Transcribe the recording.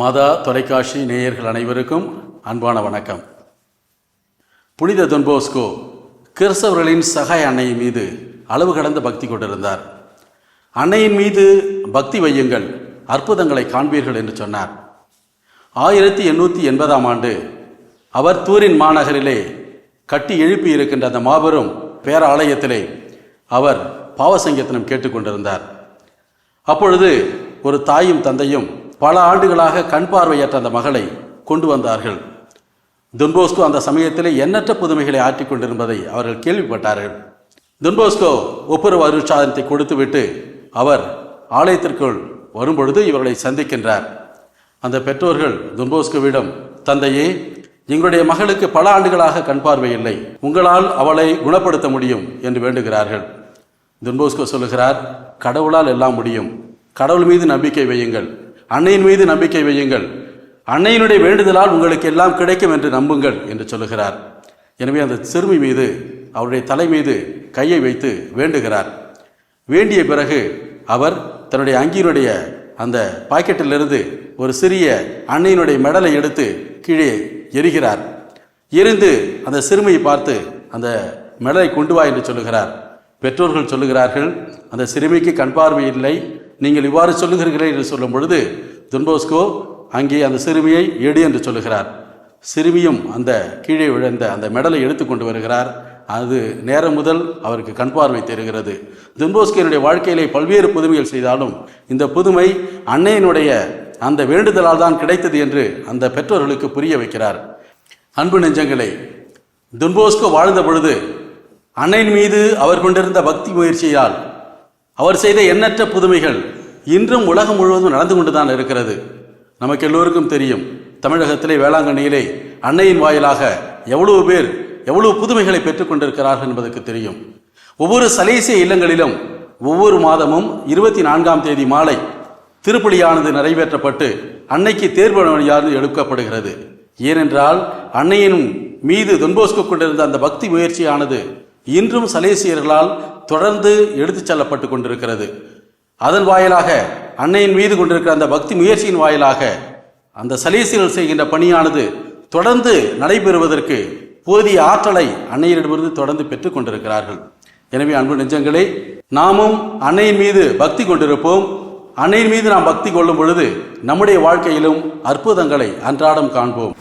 மதா தொலைக்காட்சி நேயர்கள் அனைவருக்கும் அன்பான வணக்கம். புனித தொன்போஸ்கோ கிறிஸ்தவர்களின் சகாய அன்னையின் மீது அளவு கடந்த பக்தி கொண்டிருந்தார். அன்னையின் மீது பக்தி வையுங்கள் அற்புதங்களை காண்பீர்கள் என்று சொன்னார். ஆயிரத்தி எண்ணூற்றி எண்பதாம் ஆண்டு அவர் தூரின் மாநகரிலே கட்டி எழுப்பி இருக்கின்ற அந்த மாபெரும் பேராலயத்திலே அவர் பாவசங்கீர்த்தனம் கேட்டுக்கொண்டிருந்தார். அப்பொழுது ஒரு தாயும் தந்தையும் பல ஆண்டுகளாக கண் பார்வையற்ற அந்த மகளை கொண்டு வந்தார்கள். துன்போஸ்கோ அந்த சமயத்தில் எண்ணற்ற புதுமைகளை ஆற்றிக் கொண்டிருப்பதை அவர்கள் கேள்விப்பட்டார்கள். துன்போஸ்கோ ஒப்புரவு அருட்சாதனத்தை கொடுத்துவிட்டு அவர் ஆலயத்திற்குள் வரும்பொழுது இவர்களை சந்திக்கின்றார். அந்த பெற்றோர்கள் துன்போஸ்கோவிடம் தந்தையே எங்களுடைய மகளுக்கு பல ஆண்டுகளாக கண் பார்வை இல்லை. உங்களால் அவளை குணப்படுத்த முடியும் என்று வேண்டுகிறார்கள். துன்போஸ்கோ சொல்லுகிறார் கடவுளால் எல்லாம் முடியும். கடவுள் மீது நம்பிக்கை வையுங்கள். அன்னையின் மீது நம்பிக்கை வையுங்கள். அன்னையினுடைய வேண்டுதலால் உங்களுக்கு எல்லாம் கிடைக்கும் என்று நம்புங்கள் என்று சொல்லுகிறார். எனவே அந்த சிறுமி மீது அவருடைய தலை மீது கையை வைத்து வேண்டுகிறார். வேண்டிய பிறகு அவர் தன்னுடைய அங்கியினுடைய அந்த பாக்கெட்டிலிருந்து ஒரு சிறிய அன்னையினுடைய மெடலை எடுத்து கீழே எரிகிறார் எரிந்து அந்த சிறுமியை பார்த்து அந்த மெடலை கொண்டு வா என்று சொல்லுகிறார். பெற்றோர்கள் சொல்லுகிறார்கள் அந்த சிறுமிக்கு கண் பார்வை இல்லை நீங்கள் இவ்வாறு சொல்லுகிறீர்கள் என்று சொல்லும் பொழுது துன்போஸ்கோ அங்கே அந்த சிறுமியை எடு என்று சொல்லுகிறார். சிறுமியும் அந்த கீழே விழுந்த அந்த மெடலை எடுத்து கொண்டு வருகிறார். அது நேரம் முதல் அவருக்கு கண் பார்வை தெரிகிறது துன்போஸ்கியனுடைய வாழ்க்கையிலே பல்வேறு புதுமைகள் செய்தாலும் இந்த புதுமை அன்னையினுடைய அந்த வேண்டுதலால் தான் கிடைத்தது என்று அந்த பெற்றோர்களுக்கு புரிய வைக்கிறார். அன்பு நெஞ்சங்களே துன்போஸ்கோ வாழ்ந்த பொழுது அன்னையின் மீது அவர் கொண்டிருந்த பக்தி முயற்சியால் அவர் செய்த எண்ணற்ற புதுமைகள் இன்றும் உலகம் முழுவதும் நடந்து கொண்டுதான் இருக்கிறது. நமக்கு எல்லோருக்கும் தெரியும் தமிழகத்திலே வேளாங்கண்ணியிலே அன்னையின் வாயிலாக எவ்வளவு பேர் எவ்வளவு புதுமைகளை பெற்றுக்கொண்டிருக்கிறார்கள் என்பதற்கு தெரியும். ஒவ்வொரு சலேசிய இல்லங்களிலும் ஒவ்வொரு மாதமும் இருபத்தி நான்காம் தேதி மாலை திருப்பலியானது நிறைவேற்றப்பட்டு அன்னைக்கு தேர்வு எடுக்கப்படுகிறது. ஏனென்றால் அன்னையின் மீது தொன்போஸ்கோ கொண்டிருந்த அந்த பக்தி முயற்சியானது இன்றும் சலேசியர்களால் தொடர்ந்து எடுத்துச் செல்லப்பட்டு கொண்டிருக்கிறது. அதன் வாயிலாக அன்னையின் மீது கொண்டிருக்கிற அந்த பக்தி முயற்சியின் வாயிலாக அந்த சலேசியர்கள் செய்கின்ற பணியானது தொடர்ந்து நடைபெறுவதற்கு போதிய ஆற்றலை அன்னையரிடமிருந்து தொடர்ந்து பெற்றுக் கொண்டிருக்கிறார்கள். எனவே அன்பு நெஞ்சங்களே நாமும் அன்னையின் மீது பக்தி கொண்டிருப்போம். அன்னையின் மீது நாம் பக்தி கொள்ளும் பொழுது நம்முடைய வாழ்க்கையிலும் அற்புதங்களை அன்றாடம் காண்போம்.